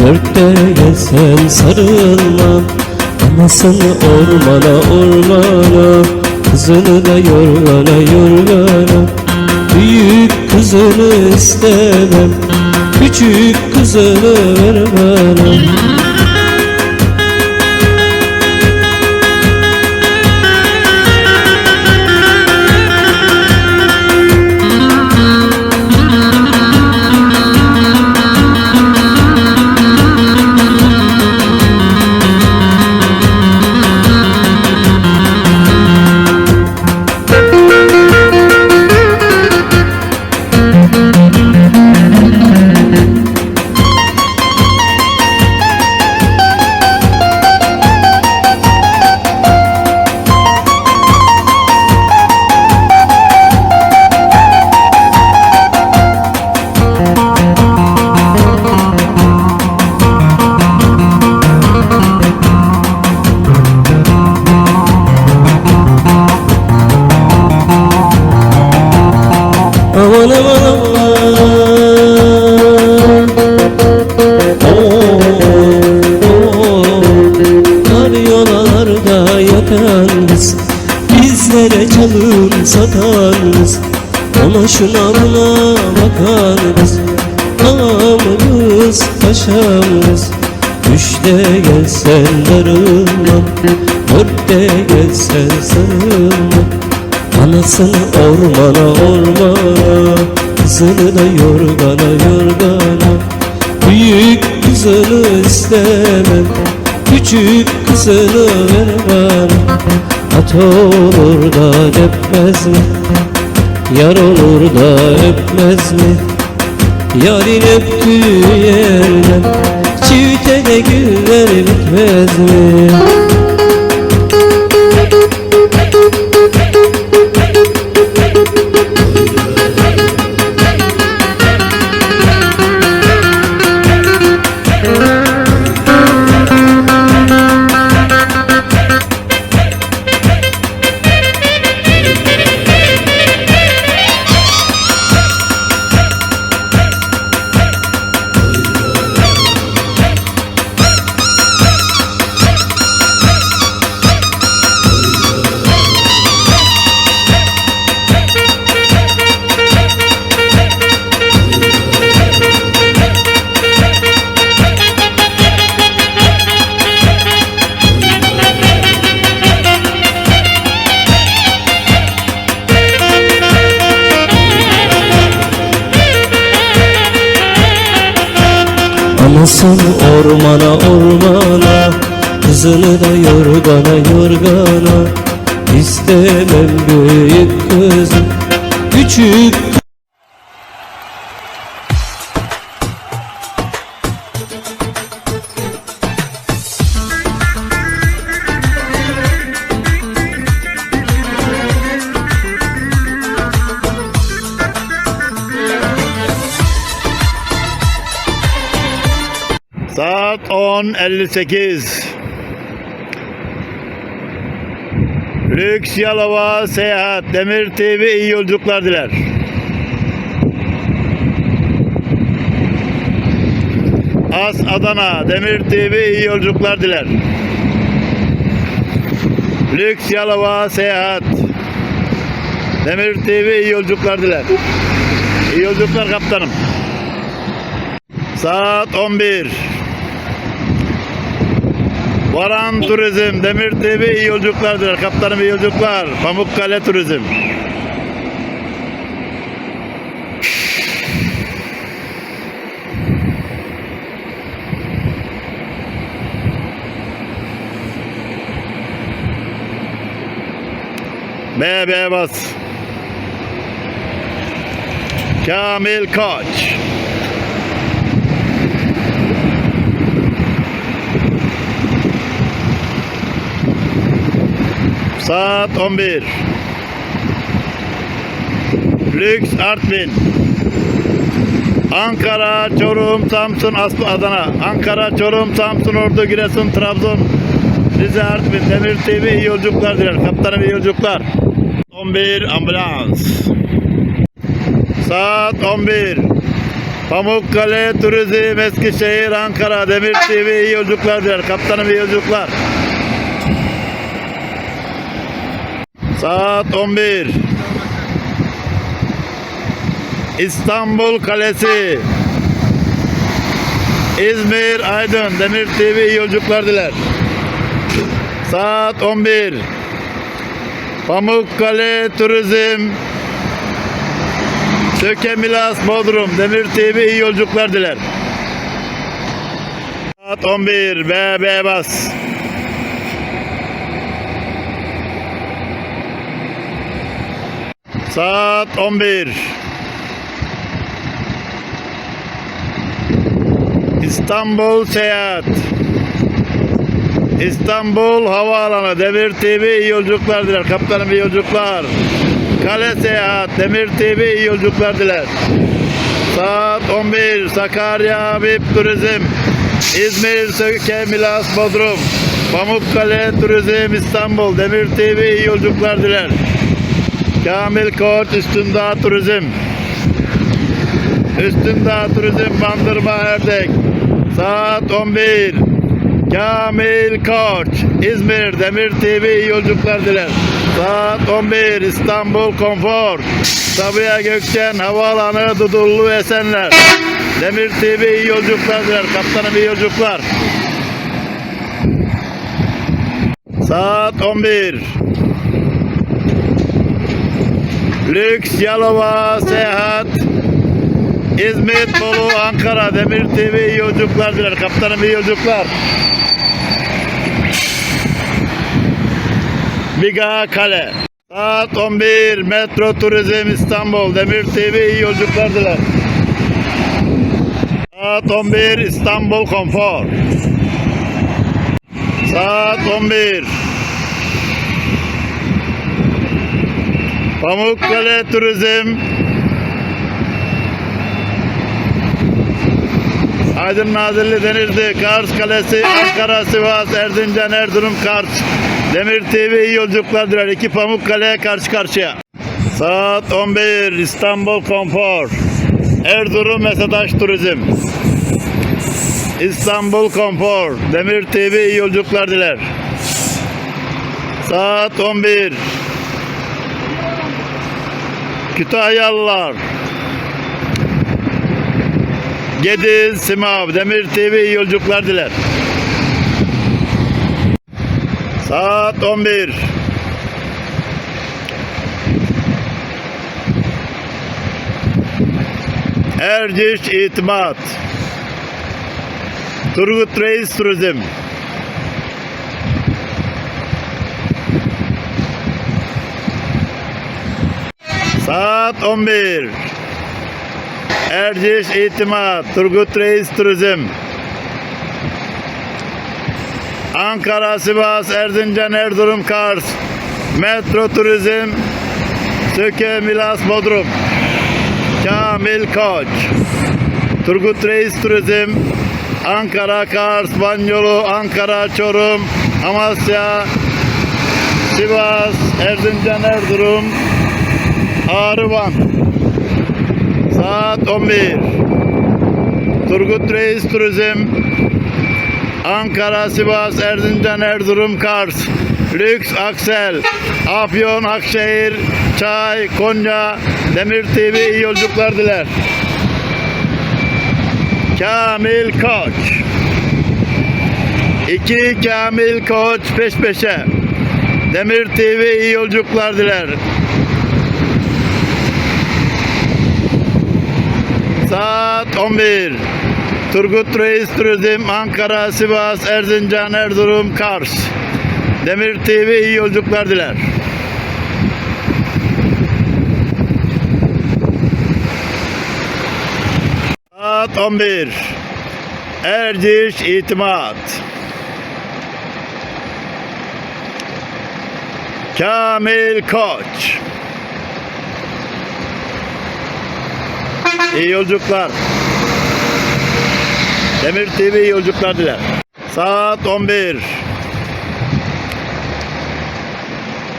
Dörtte gelsen sarılmam Anasını ormana ormana Kızını da yorgana yorgana. Büyük kızını istemem Küçük kızını ver bana Ona şuna buna bakan kız Ağam kız paşam kız Üçte gelsen darılmam Dörtte gelsen sarılmam Anasını ormana ormana Kızını da yorgana yorgana. Büyük kızını istemem Küçük kızını ver bana At olur da öpmez mi? Yar olur da öpmez mi? Yarın öptüğü yerden Çifte de güller bitmez mi? Anasını ormana ormana Kızını da yorgana yorgana İstemem büyük kızım Küçük Saat 10.58. Lüks Yalova Seyahat Demir TV iyi yolculuklar diler. As Adana Demir TV iyi yolculuklar diler. Lüks Yalova Seyahat Demir TV iyi yolculuklar diler. İyi yolculuklar kaptanım. Saat 11. Varan Turizm, Demir TV iyi yolculuklar. Kaptanım iyi yolculuklar. Pamukkale Turizm. BB bas. Kamil Koç. Saat 11. Lüks Artvin. Ankara, Çorum, Samsun, Aslı, Adana. Ankara, Çorum, Samsun, Ordu, Giresun, Trabzon, Rize, Artvin, Demir TV iyi yolculuklar diler. Kaptanım iyi yolculuklar. 11 ambulans. Saat 11. Pamukkale, Turizm, Eskişehir, Ankara, Demir TV iyi yolculuklar diler. Kaptanım iyi yolculuklar. Saat 11. İstanbul Kalesi. İzmir, Aydın, Demir TV yolculuklar diler. Saat 11. Pamukkale Turizm. Söke Milas Bodrum, Demir TV iyi diler. Saat 11. BB Bas. Saat 11. İstanbul Seyahat. İstanbul Havaalanı Demir TV iyi yolculuklar diler. Kaptanım iyi yolculuklar. Kale Seyahat Demir TV iyi yolculuklar diler. Saat 11 Sakarya Habib Turizm İzmir Söke Milas Bodrum Pamukkale Turizm İstanbul Demir TV iyi yolculuklar diler. Kamil Koç Üstündağ Turizm. Üstündağ Turizm Bandırma Erdek Saat 11 Kamil Koç İzmir Demir TV yolculuklar diler. Saat 11 İstanbul Konfor. Sabiha Gökçen Havaalanı Dudullu Esenler. Demir TV iyi yolculuklar diler Kaptanım iyi yolculuklar. Saat 11 Lüks Yalova Seyahat İzmit, Bolu, Ankara, Demir TV iyi yolculuklar diler. Kaptanım iyi yolculuklar. Biga Kale. Saat 11 Metro Turizm İstanbul Demir TV iyi yolculuklar diler. Saat 11 İstanbul Konfor. Saat 11 Pamukkale Turizm Aydın Nazilli Denizli, Kars Kalesi, Ankara, Sivas, Erzincan, Erzurum, Kars. Demir TV iyi yolculuklar diler. İki Pamukkale karşı karşıya. Saat 11 İstanbul Konfor. Erzurum Mesadaş Turizm. İstanbul Konfor. Demir TV iyi yolculuklar diler. Saat 11 Kütahyalılar. Gediz, Simav, Demir TV iyi yolculuklar diler. Saat 11. Erciş İtimat. Turgut Reis Turizm. Saat 11. Erciş İtimat, Turgut Reis Turizm. Ankara, Sivas, Erzincan, Erzurum, Kars. Metro Turizm, Söke, Milas, Bodrum. Kamil Koç. Turgut Reis Turizm. Ankara, Kars, Banyolu, Ankara, Çorum, Amasya, Sivas, Erzincan, Erzurum, Ağrıvan. Saat 11. Turgut Reis Turizm. Ankara, Sivas, Erzincan, Erzurum, Kars. Lüks Aksel. Afyon, Akşehir, Çay, Konya, Demir TV iyi yolculuklar diler. Kamil Koç. İki Kamil Koç peş peşe. Demir TV iyi yolculuklar diler. Saat 11. Turgut Reis Turizm Ankara, Sivas, Erzincan, Erzurum, Kars. Demir TV iyi yolculuklar diler. Saat 11. Erciş İtimat. Kamil Koç. İyi yolculuklar. Demir TV iyi yolculuklar diler. Saat 11.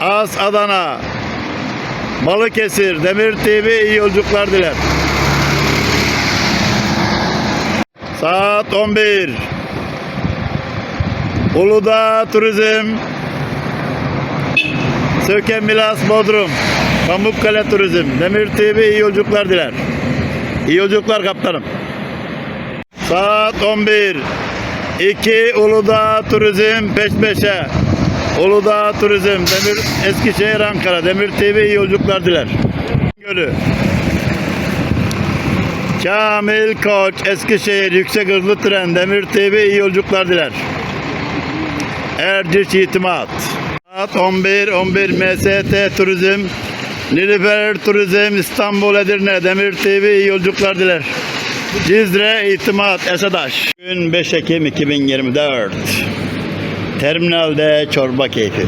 As Adana. Balıkesir Demir TV iyi yolculuklar diler. Saat 11. Uludağ Turizm. Söken Milas Bodrum. Pamukkale Turizm. Demir TV iyi yolculuklar diler. İyi yolculuklar kaptanım. Saat 11. 2 Uludağ Turizm peş peşe. Uludağ Turizm Demir Eskişehir Ankara Demir TV iyi yolculuklar diler. Gölü. Kamil Koç Eskişehir Yüksek Hızlı Tren Demir TV iyi yolculuklar diler. Erciş İtimat. Saat 11 11 MST Turizm Nilüfer Turizm İstanbul Edirne Demir TV iyi yolculuklar diler. Cizre İtimat Esadaş. Gün 5 Ekim 2024. Terminalde çorba keyfi.